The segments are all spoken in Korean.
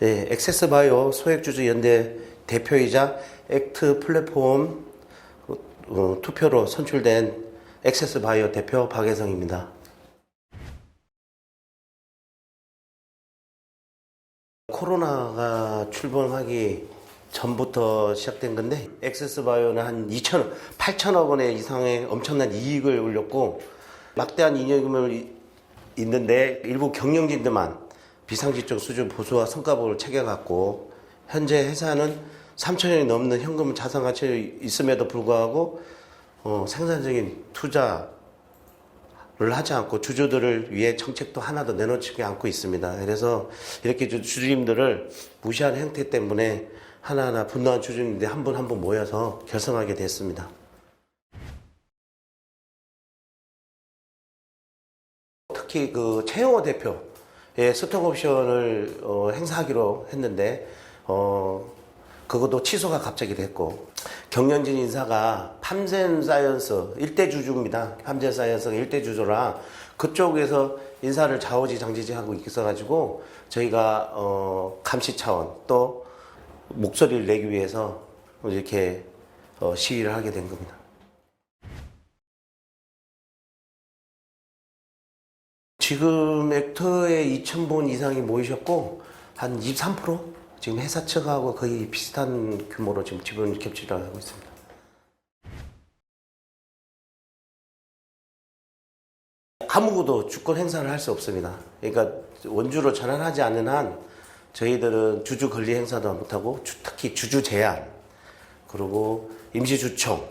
네, 액세스바이오 소액주주 연대 대표이자 액트 플랫폼 어, 투표로 선출된 액세스바이오 대표 박혜성입니다. 코로나가 출범하기 전부터 시작된 건데 액세스바이오는 한 2천, 8천억 원의 이상의 엄청난 이익을 올렸고 막대한 잉여금을 있는데 일부 경영진들만 비상지적 수준 보수와 성과보를 챙겨갖고 현재 회사는 3천억이 넘는 현금 자산 가치 있음에도 불구하고 어, 생산적인 투자를 하지 않고 주주들을 위해 정책도 하나도 내놓지 않고 있습니다. 그래서 이렇게 주- 주주님들을 무시하는 행태 때문에 하나하나 분노한 주주님들이 한분 한 분 모여서 결성하게 됐습니다. 특히 그 최영호 대표 의 스톡 옵션을 어, 행사하기로 했는데 어 그것도 취소가 갑자기 됐고 경영진 인사가 팜젠 사이언스 일대 주주입니다. 팜젠 사이언스가 일대 주주라 그쪽에서 인사를 좌우지장지지 하고 있어가지고 저희가 어 감시 차원 또 목소리를 내기 위해서 이렇게 어, 시위를 하게 된 겁니다. 지금 액터에 2,000분 이상이 모이셨고 한 23% 지금 회사 측하고 거의 비슷한 규모로 지금 지분 캡처를 하고 있습니다. 아무것도 주권 행사를 할 수 없습니다. 그러니까 원주로 전환하지 않는 한 저희들은 주주 권리 행사도 못하고 주- 특히 주주 제한 그리고 임시주총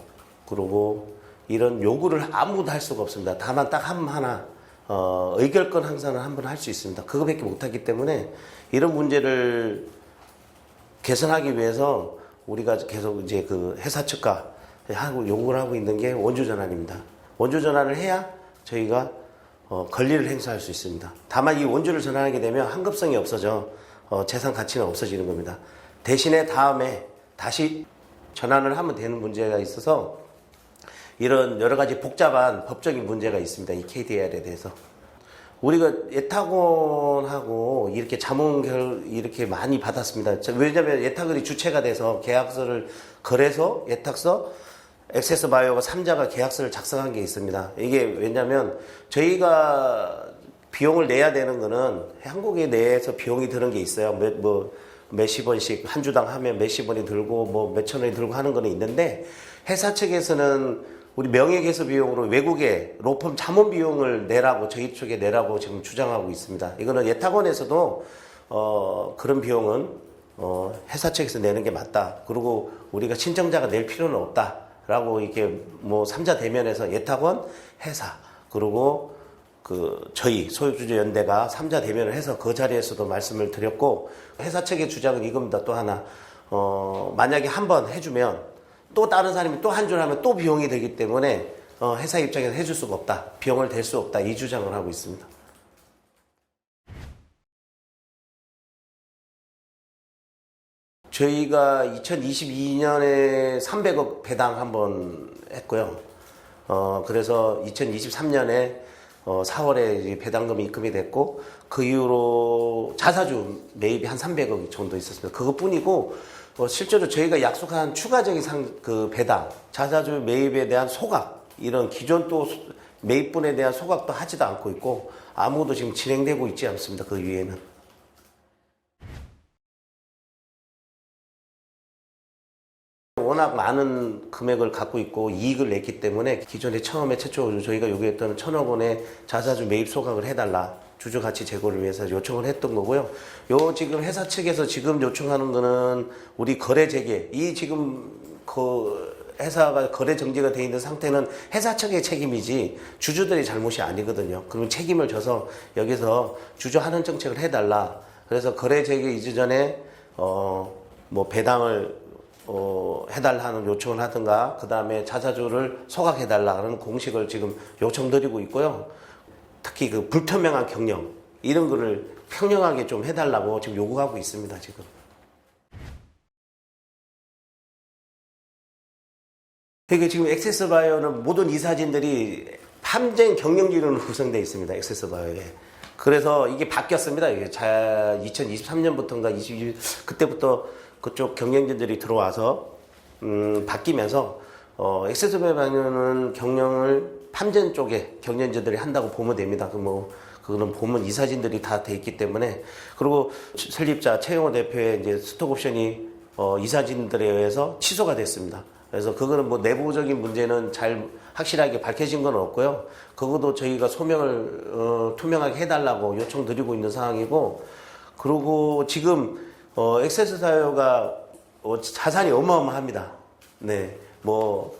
그리고 이런 요구를 아무도 할 수가 없습니다. 다만 딱 한 하나 어, 의결권 행사는 한번 할 수 있습니다. 그거밖에 못하기 때문에 이런 문제를 개선하기 위해서 우리가 계속 이제 그 회사 측과 하고 요구를 하고 있는 게 원주 전환입니다. 원주 전환을 해야 저희가 어, 권리를 행사할 수 있습니다. 다만 이 원주를 전환하게 되면 한급성이 없어져 어, 재산 가치는 없어지는 겁니다. 대신에 다음에 다시 전환을 하면 되는 문제가 있어서 이런 여러 가지 복잡한 법적인 문제가 있습니다. 이 KDR에 대해서. 우리가 예탁원하고 이렇게 자문 결 이렇게 많이 받았습니다. 저- 왜냐하면 예탁원이 주체가 돼서 계약서를 거래소, 예탁서, 액세스 바이오가 3자가 계약서를 작성한 게 있습니다. 이게 왜냐하면 저희가 비용을 내야 되는 거는 한국에 내에서 비용이 드는 게 있어요. 몇, 뭐, 몇십 원씩 한 주당 하면 몇십 원이 들고 뭐 몇천 원이 들고 하는 거는 있는데 회사 측에서는 우리 명예개수 비용으로 외국에 로펌 자문 비용을 내라고 저희 쪽에 내라고 지금 주장하고 있습니다. 이거는 예탁원에서도 어, 그런 비용은 어, 회사 측에서 내는 게 맞다. 그리고 우리가 신청자가 낼 필요는 없다 라고 이렇게 뭐 삼자 대면에서 예탁원, 회사 그리고 그 저희 소유주주 연대가 삼자 대면을 해서 그 자리에서도 말씀을 드렸고 회사 측의 주장은 이겁니다. 또 하나 어, 만약에 한 번 해주면 또 다른 사람이 또 한 줄 하면 또 비용이 되기 때문에 어, 회사 입장에서 해줄 수가 없다. 비용을 댈 수 없다. 이 주장을 하고 있습니다. 저희가 2022년에 300억 배당 한번 했고요. 어, 그래서 2023년에 어, 4월에 배당금이 입금이 됐고, 그 이후로 자사주 매입이 한 300억 정도 있었습니다. 그것뿐이고, 어, 실제로 저희가 약속한 추가적인 상, 그 배당, 자사주 매입에 대한 소각, 이런 기존 또 소- 매입분에 대한 소각도 하지도 않고 있고, 아무도 지금 진행되고 있지 않습니다. 그 위에는. 워낙 많은 금액을 갖고 있고 이익을 냈기 때문에 기존에 처음에 최초 저희가 요구했던 천억 원의 자사주 매입 소각을 해달라 주주 가치 제고를 위해서 요청을 했던 거고요. 요 지금 회사 측에서 지금 요청하는 거는 우리 거래 재개 이 지금 그 회사가 거래 정지가 돼 있는 상태는 회사 측의 책임이지 주주들의 잘못이 아니거든요. 그럼 책임을 져서 여기서 주주 하는 정책을 해달라. 그래서 거래 재개 이전에 어 뭐 배당을 어, 해달라는 요청을 하든가, 그 다음에 자사주를 소각해달라는 공식을 지금 요청드리고 있고요. 특히 그 불투명한 경영, 이런 거를 평등하게 좀 해달라고 지금 요구하고 있습니다, 지금. 그러니까 지금 액세스 바이오는 모든 이사진들이 팜젠 경영진으로 구성되어 있습니다, 액세스 바이오에. 그래서 이게 바뀌었습니다. 이게 자 2023년부터인가 22 그때부터 그쪽 경영진들이 들어와서 음, 바뀌면서 어, 엑세스베바는 경영을 팜젠 쪽에 경영진들이 한다고 보면 됩니다. 그 뭐 그거는 보면 이 사진들이 다 돼 있기 때문에 그리고 설립자 최영호 대표의 이제 스톡 옵션이 어, 이 사진들에 의해서 취소가 됐습니다. 그래서 그거는 뭐 내부적인 문제는 잘 확실하게 밝혀진 건 없고요. 그것도 저희가 소명을 어, 투명하게 해달라고 요청드리고 있는 상황이고, 그리고 지금 어, 엑세스 사요가 어, 자산이 어마어마합니다. 네, 뭐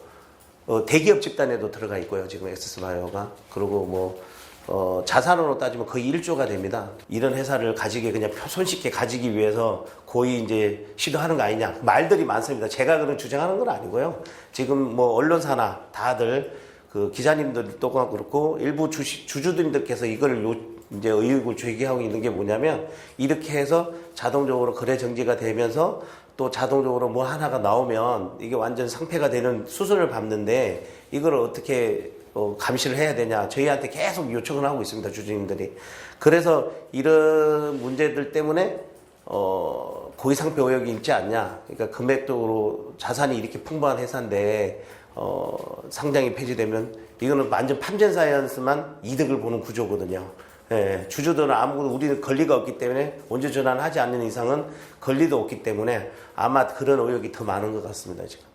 어, 대기업 집단에도 들어가 있고요. 지금 엑세스 바이오가 그리고 뭐 어, 자산으로 따지면 거의 1조가 됩니다. 이런 회사를 가지게 그냥 손쉽게 가지기 위해서 거의 이제 시도하는 거 아니냐. 말들이 많습니다. 제가 그런 주장하는 건 아니고요. 지금 뭐 언론사나 다들 그 기자님들도 그렇고 일부 주시, 주주들께서 이걸 요, 이제 의혹을 제기하고 있는 게 뭐냐면 이렇게 해서 자동적으로 거래 정지가 되면서 또 자동적으로 뭐 하나가 나오면 이게 완전 상폐가 되는 수순을 밟는데 이걸 어떻게 어, 감시를 해야 되냐. 저희한테 계속 요청을 하고 있습니다 주주님들이. 그래서 이런 문제들 때문에 어, 고의상표 의혹이 있지 않냐. 그러니까 금액적으로 자산이 이렇게 풍부한 회사인데 어, 상장이 폐지되면 이거는 완전 팜젠 사이언스만 이득을 보는 구조거든요. 예, 주주들은 아무것도 우리는 권리가 없기 때문에 원조 전환하지 않는 이상은 권리도 없기 때문에 아마 그런 의혹이 더 많은 것 같습니다 지금.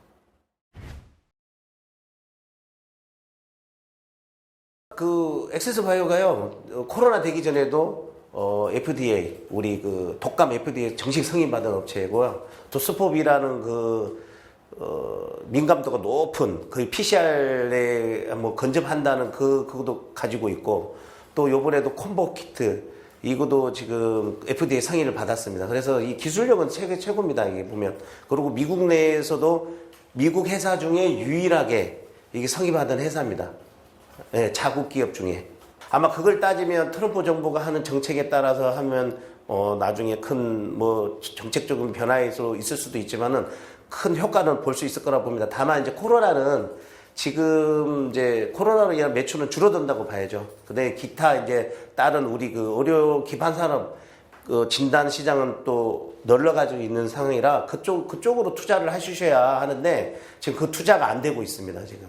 그 엑세스 바이오가요 어, 코로나 되기 전에도 어, FDA 우리 그 독감 FDA 정식 승인받은 업체고요. 또 스포비라는 그 어, 민감도가 높은 거의 PCR에 뭐 건접한다는 그 그것도 가지고 있고 또 요번에도 콤보 키트 이것도 지금 FDA 승인을 받았습니다. 그래서 이 기술력은 세계 최고입니다. 이게 보면 그리고 미국 내에서도 미국 회사 중에 유일하게 이게 성의받은 회사입니다. 예, 자국 기업 중에 아마 그걸 따지면 트럼프 정부가 하는 정책에 따라서 하면 어, 나중에 큰 뭐 정책적인 변화에 서 있을 수도 있지만은 큰 효과는 볼 수 있을 거라 봅니다. 다만 이제 코로나는 지금 이제 코로나로 인한 매출은 줄어든다고 봐야죠. 근데 기타 이제 다른 우리 그 의료 기반 산업 그 진단 시장은 또 널려가지고 있는 상황이라 그쪽 그쪽으로 투자를 하시셔야 하는데 지금 그 투자가 안 되고 있습니다. 지금.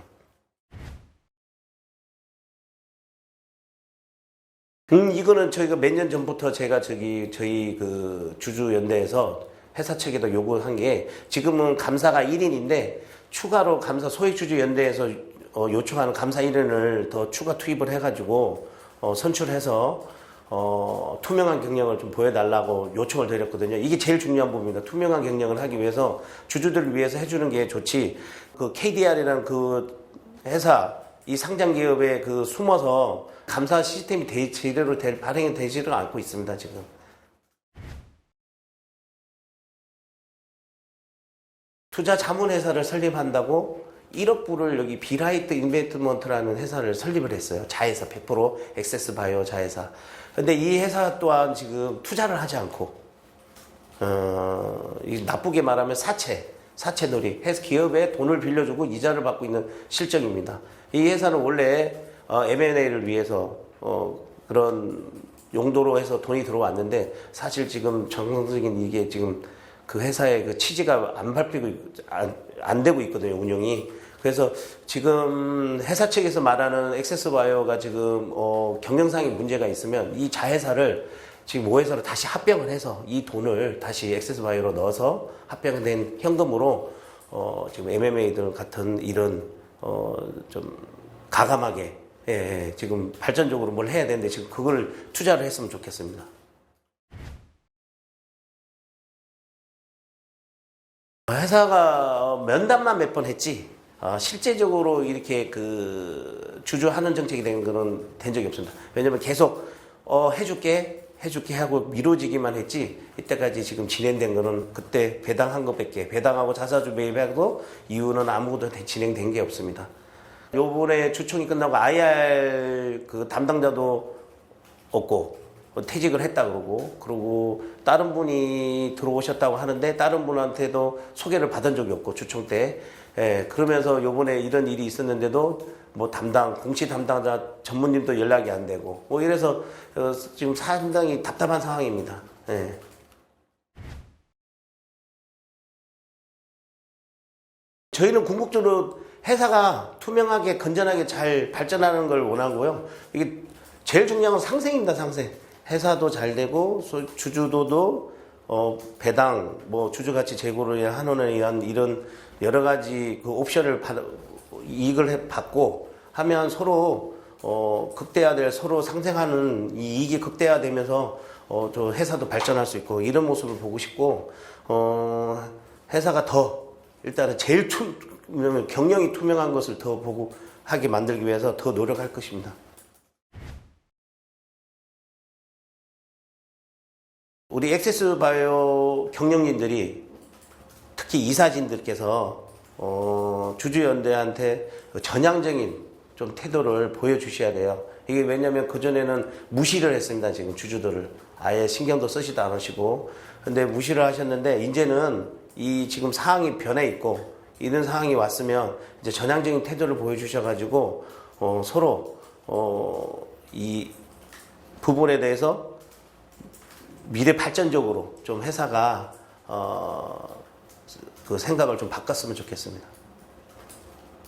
음, 이거는 저희가 몇 년 전부터 제가 저기 저희 그 주주 연대에서 회사 측에도 요구한 게 지금은 감사가 1인인데 추가로 감사 소액주주 연대에서 어, 요청하는 감사 1인을 더 추가 투입을 해가지고 어, 선출해서 어, 투명한 경영을 좀 보여달라고 요청을 드렸거든요. 이게 제일 중요한 부분입니다. 투명한 경영을 하기 위해서 주주들을 위해서 해주는 게 좋지. 그 KDR이라는 그 회사 이 상장 기업에 그 숨어서 감사 시스템이 대, 제대로 될, 발행이 되지를 않고 있습니다, 지금. 투자 자문회사를 설립한다고 1억 불을 여기 비라이트 인베스트먼트라는 회사를 설립을 했어요. 자회사 100% 엑세스 바이오 자회사. 근데 이 회사 또한 지금 투자를 하지 않고 어, 이 나쁘게 말하면 사채, 사채놀이, 해서 기업에 돈을 빌려주고 이자를 받고 있는 실정입니다. 이 회사는 원래 어, M&A를 위해서 어, 그런 용도로 해서 돈이 들어왔는데 사실 지금 정상적인 이게 지금 그 회사의 그 취지가 안 밟히고 있- 안, 안 되고 있거든요 운영이 그래서 지금 회사 측에서 말하는 엑세스 바이오가 지금 어, 경영상의 문제가 있으면 이 자회사를 지금 5회사로 다시 합병을 해서 이 돈을 다시 엑세스 바이오로 넣어서 합병된 현금으로 어, 지금 MMA들 같은 이런 어, 좀 가감하게 예, 예, 지금 발전적으로 뭘 해야 되는데 지금 그걸 투자를 했으면 좋겠습니다. 회사가 면담만 몇 번 했지 어, 실제적으로 이렇게 그 주주하는 정책이 된 거는 된 적이 없습니다. 왜냐면 계속 어, 해줄게 해줄게 하고 미뤄지기만 했지 이때까지 지금 진행된 거는 그때 배당한 것밖에 배당하고 자사주 매입하고 이유는 아무것도 대- 진행된 게 없습니다. 요번에 주총이 끝나고 IR 그 담당자도 없고 뭐 퇴직을 했다 그러고 그리고 다른 분이 들어오셨다고 하는데 다른 분한테도 소개를 받은 적이 없고 주총 때 예, 그러면서 요번에 이런 일이 있었는데도 뭐 담당 공시 담당자 전무님도 연락이 안 되고 뭐 이래서 어, 지금 상당히 답답한 상황입니다. 예. 저희는 궁극적으로 회사가 투명하게 건전하게 잘 발전하는 걸 원하고요. 이게 제일 중요한 건 상생입니다, 상생. 회사도 잘 되고 소- 주주도도 어, 배당, 뭐 주주 가치 제고를 하는 의한 이런 여러 가지 그 옵션을 받, 이익을 해- 받고 하면 서로 어, 극대화될 서로 상생하는 이 이익이 극대화되면서 어, 저 회사도 발전할 수 있고 이런 모습을 보고 싶고 어, 회사가 더 일단은 제일 투, 왜냐면 경영이 투명한 것을 더 보고 하게 만들기 위해서 더 노력할 것입니다. 우리 액세스 바이오 경영진들이 특히 이사진들께서 어, 주주연대한테 전향적인 좀 태도를 보여주셔야 돼요. 이게 왜냐면 그전에는 무시를 했습니다. 지금 주주들을. 아예 신경도 쓰지도 않으시고. 근데 무시를 하셨는데, 이제는 이 지금 상황이 변해 있고, 이런 상황이 왔으면 이제 전향적인 태도를 보여주셔가지고, 어, 서로, 어, 이 부분에 대해서 미래 발전적으로 좀 회사가, 어, 그 생각을 좀 바꿨으면 좋겠습니다.